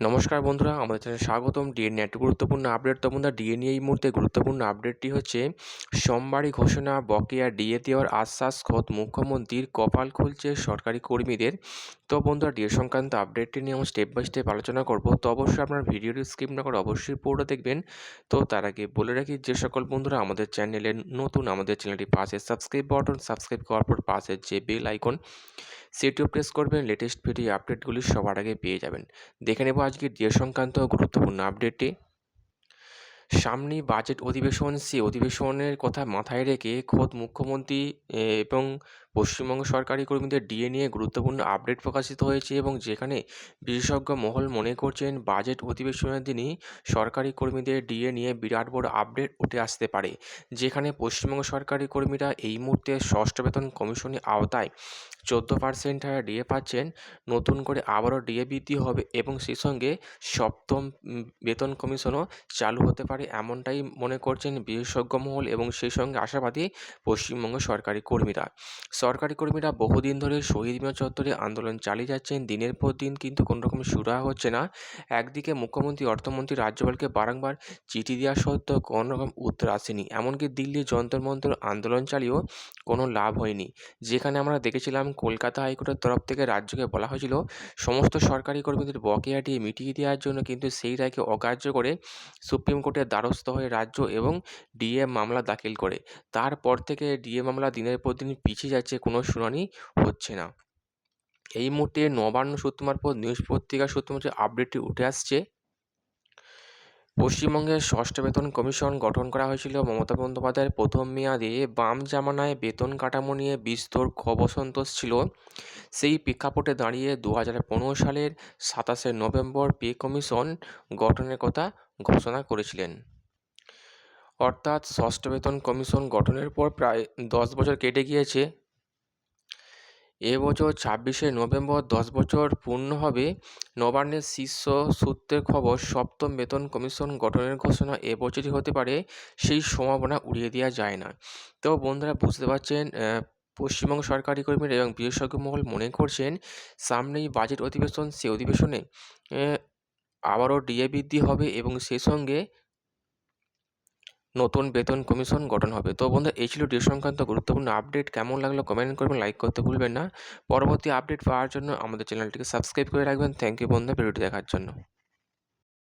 নমস্কার বন্ধুরা, আমাদের চ্যানেলে স্বাগতম। ডিএ একটি গুরুত্বপূর্ণ আপডেট। তো বন্ধুরা ডিএ নিয়ে এই মুহূর্তে গুরুত্বপূর্ণ আপডেটটি হচ্ছে, সোমবারই ঘোষণা বকেয়া ডিএ দেওয়ার আশ্বাস খোদ মুখ্যমন্ত্রীর কপাল খুলছে সরকারি কর্মীদের। তো বন্ধুরা ডিএ সংক্রান্ত আপডেটটি নিয়ে আমরা স্টেপ বাই স্টেপ আলোচনা করব। তো অবশ্যই আপনার ভিডিওটি স্কিপ না করে অবশ্যই পুরোটা দেখবেন। তো তার আগে বলে রাখি, যে সকল বন্ধুরা আমাদের চ্যানেলে নতুন, আমাদের চ্যানেলটি পাশে সাবস্ক্রাইব বাটন সাবস্ক্রাইব করার পর পাশে যে বেল আইকন সেটিও প্রেস করবেন লেটেস্ট ভিডিও আপডেটগুলি সবার আগে পেয়ে যাবেন। দেখে নেব আজকে ডিএ সংক্রান্ত গুরুত্বপূর্ণ আপডেটটি সামনেই বাজেট অধিবেশন সে অধিবেশনের কথা মাথায় রেখে খোদ মুখ্যমন্ত্রী এবং পশ্চিমবঙ্গ সরকারি কর্মীদের ডিএ নিয়ে গুরুত্বপূর্ণ আপডেট প্রকাশিত হয়েছে এবং যেখানে বিশেষজ্ঞ মহল মনে করছেন বাজেট অধিবেশনের দিনই সরকারি কর্মীদের ডিএ নিয়ে বিরাট বড় আপডেট উঠে আসতে পারে। যেখানে পশ্চিমবঙ্গ সরকারি কর্মীরা এই মুহূর্তে ষষ্ঠ বেতন কমিশনের আওতায় চোদ্দ পার্সেন্ট হারে ডিএ পাচ্ছেন। নতুন করে আবারও ডিএ বৃদ্ধি হবে এবং সেই সঙ্গে সপ্তম বেতন কমিশনও চালু হতে পারে। এমনটাই মনে করছেন বিশেষজ্ঞ মহল এবং সেই সঙ্গে আশাবাদী পশ্চিমবঙ্গ সরকারি কর্মীরা। সরকারি কর্মীরা বহুদিন ধরে শহীদ মিনার চত্বরে আন্দোলন চালিয়ে যাচ্ছেন। দিনের পর দিন কিন্তু কোনো রকম সুরাহা হচ্ছে না। একদিকে মুখ্যমন্ত্রী, অর্থমন্ত্রী রাজ্যপালকে বারংবার চিঠি দেওয়া সত্ত্বেও কোনো রকম উত্তর আসেনি। এমনকি দিল্লি যন্তর মন্তর আন্দোলন চালিয়েও কোনো লাভ হয়নি। যেখানে আমরা দেখেছিলাম কলকাতা হাইকোর্টের তরফ থেকে রাজ্যকে বলা হয়েছিল, সমস্ত সরকারি কর্মীদের বকেয়াটি মিটিয়ে দেওয়ার জন্য কিন্তু সেই রায়কে অকার্য করে সুপ্রিম কোর্টের দ্বারস্থ হয়ে রাজ্য এবং ডিএ মামলা দাখিল করে। তারপর থেকে ডিএ মামলা দিনের পর দিন পিছিয়ে যাচ্ছে, কোনো শুনানি হচ্ছে না। এই মুহূর্তে নবান্ন সূত্র মারফত নিউজ পত্রিকা সূত্র আপডেটটি উঠে আসছে, পশ্চিমবঙ্গের ষষ্ঠ বেতন কমিশন গঠন করা হয়েছিল। মমতা বন্দ্যোপাধ্যায়ের প্রথম মেয়াদে বাম জামানায় বেতন কাঠামো নিয়ে বিস্তর অসন্তোষ ছিল। সেই প্রেক্ষাপটে দাঁড়িয়ে দু হাজার পনেরো সালের সাতাশে নভেম্বর পে কমিশন গঠনের কথা ঘোষণা করেছিলেন। অর্থাৎ ষষ্ঠ বেতন কমিশন গঠনের পর প্রায় দশ বছর কেটে গিয়েছে। এবছর ছাব্বিশে নভেম্বর দশ বছর পূর্ণ হবে। নবান্নের শীর্ষ সূত্রের খবর, সপ্তম বেতন কমিশন গঠনের ঘোষণা এবছরই হতে পারে, সেই সম্ভাবনা উড়িয়ে দেওয়া যায় না। তো বন্ধুরা, বুঝতে পারছেন পশ্চিমবঙ্গ সরকারি কর্মীরা এবং বিশেষজ্ঞ মহল মনে করছেন, সামনেই বাজেট অধিবেশন সে অধিবেশনে আবারও ডিএ বৃদ্ধি হবে এবং সেই সঙ্গে নতুন বেতন কমিশন গঠন হবে। তো বন্ধু, এই ছিল ডিএ সংক্রান্ত গুরুত্বপূর্ণ আপডেট। কেমন লাগল কমেন্ট করবেন লাইক করতে ভুলবেন না। পরবর্তী আপডেট পাওয়ার জন্য আমাদের চ্যানেলটিকে সাবস্ক্রাইব করে রাখবেন। থ্যাংক ইউ বন্ধু, ভিডিওটি দেখার জন্য।